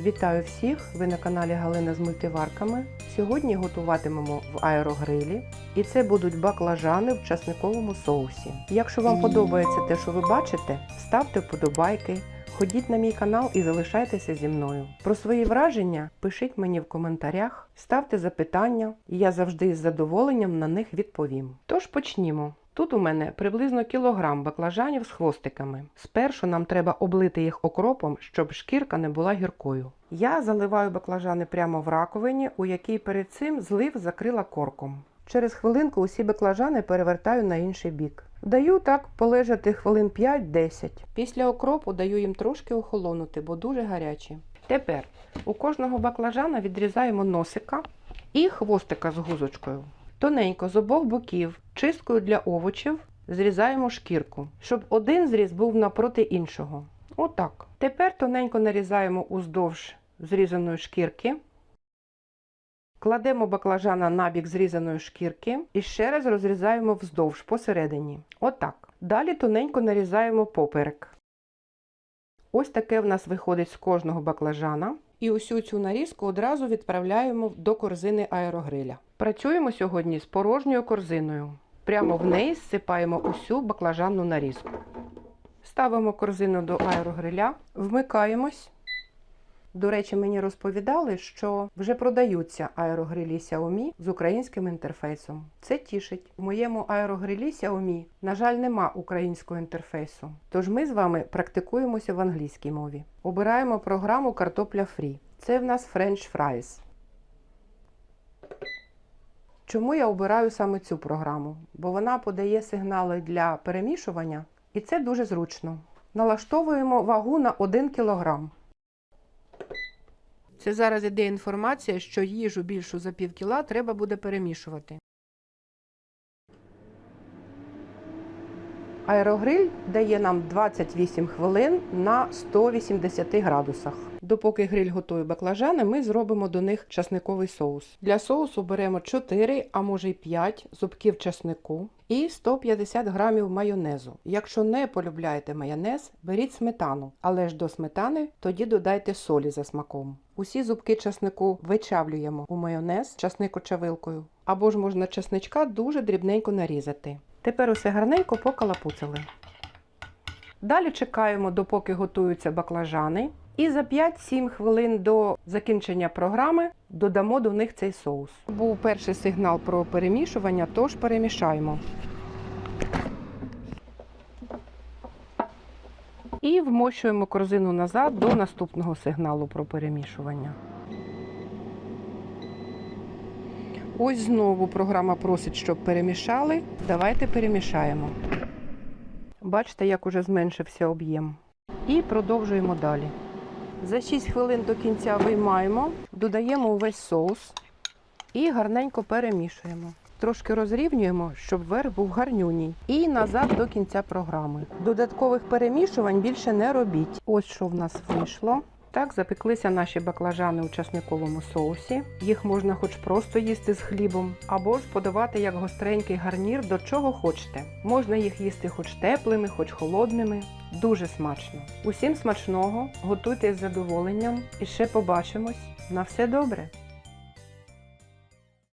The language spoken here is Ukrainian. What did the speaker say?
Вітаю всіх! Ви на каналі Галина з мультиварками. Сьогодні готуватимемо в аерогрилі, і це будуть баклажани в часниковому соусі. Якщо вам подобається те, що ви бачите, ставте вподобайки, ходіть на мій канал і залишайтеся зі мною. Про свої враження пишіть мені в коментарях, ставте запитання, і я завжди з задоволенням на них відповім. Тож почнімо. Тут у мене приблизно кілограм баклажанів з хвостиками. Спершу нам треба облити їх окропом, щоб шкірка не була гіркою. Я заливаю баклажани прямо в раковині, у якій перед цим злив закрила корком. Через хвилинку усі баклажани перевертаю на інший бік. Даю так полежати хвилин 5-10. Після окропу даю їм трошки охолонути, бо дуже гарячі. Тепер у кожного баклажана відрізаємо носика і хвостика з гузочкою. Тоненько з обох боків, чисткою для овочів, зрізаємо шкірку, щоб один зріз був напроти іншого. Отак. Тепер тоненько нарізаємо уздовж зрізаної шкірки. Кладемо баклажана на бік зрізаної шкірки і ще раз розрізаємо вздовж посередині. Отак. Далі тоненько нарізаємо поперек. Ось таке в нас виходить з кожного баклажана. І усю цю нарізку одразу відправляємо до корзини аерогриля. Працюємо сьогодні з порожньою корзиною. Прямо в неї зсипаємо усю баклажанну нарізку. Ставимо корзину до аерогриля, вмикаємось. До речі, мені розповідали, що вже продаються аерогрилі Xiaomi з українським інтерфейсом. Це тішить. У моєму аерогрилі Xiaomi, на жаль, нема українського інтерфейсу. Тож ми з вами практикуємося в англійській мові. Обираємо програму Картопля Free. Це в нас French Fries. Чому я обираю саме цю програму? Бо вона подає сигнали для перемішування, і це дуже зручно. Налаштовуємо вагу на 1 кг. Це зараз іде інформація, що їжу більшу за пів кіла треба буде перемішувати. Аерогриль дає нам 28 хвилин на 180 градусах. Допоки гриль готує баклажани, ми зробимо до них часниковий соус. Для соусу беремо 4, а може й 5 зубків часнику і 150 грамів майонезу. Якщо не полюбляєте майонез, беріть сметану, але ж до сметани тоді додайте солі за смаком. Усі зубки часнику вичавлюємо у майонез часникочавилкою, або ж можна часничка дуже дрібненько нарізати. Тепер усе гарненько покалапуцили. Далі чекаємо, допоки готуються баклажани. І за 5-7 хвилин до закінчення програми додамо до них цей соус. Був перший сигнал про перемішування, тож перемішаємо. І вмощуємо корзину назад до наступного сигналу про перемішування. Ось знову програма просить, щоб перемішали. Давайте перемішаємо. Бачите, як уже зменшився об'єм. І продовжуємо далі. За 6 хвилин до кінця виймаємо, додаємо увесь соус і гарненько перемішуємо. Трошки розрівнюємо, щоб верх був гарнюній. І назад до кінця програми. Додаткових перемішувань більше не робіть. Ось що в нас вийшло. Так, запеклися наші баклажани у часниковому соусі. Їх можна хоч просто їсти з хлібом, або ж подавати як гостренький гарнір до чого хочете. Можна їх їсти хоч теплими, хоч холодними. Дуже смачно. Усім смачного, готуйте з задоволенням і ще побачимось. На все добре!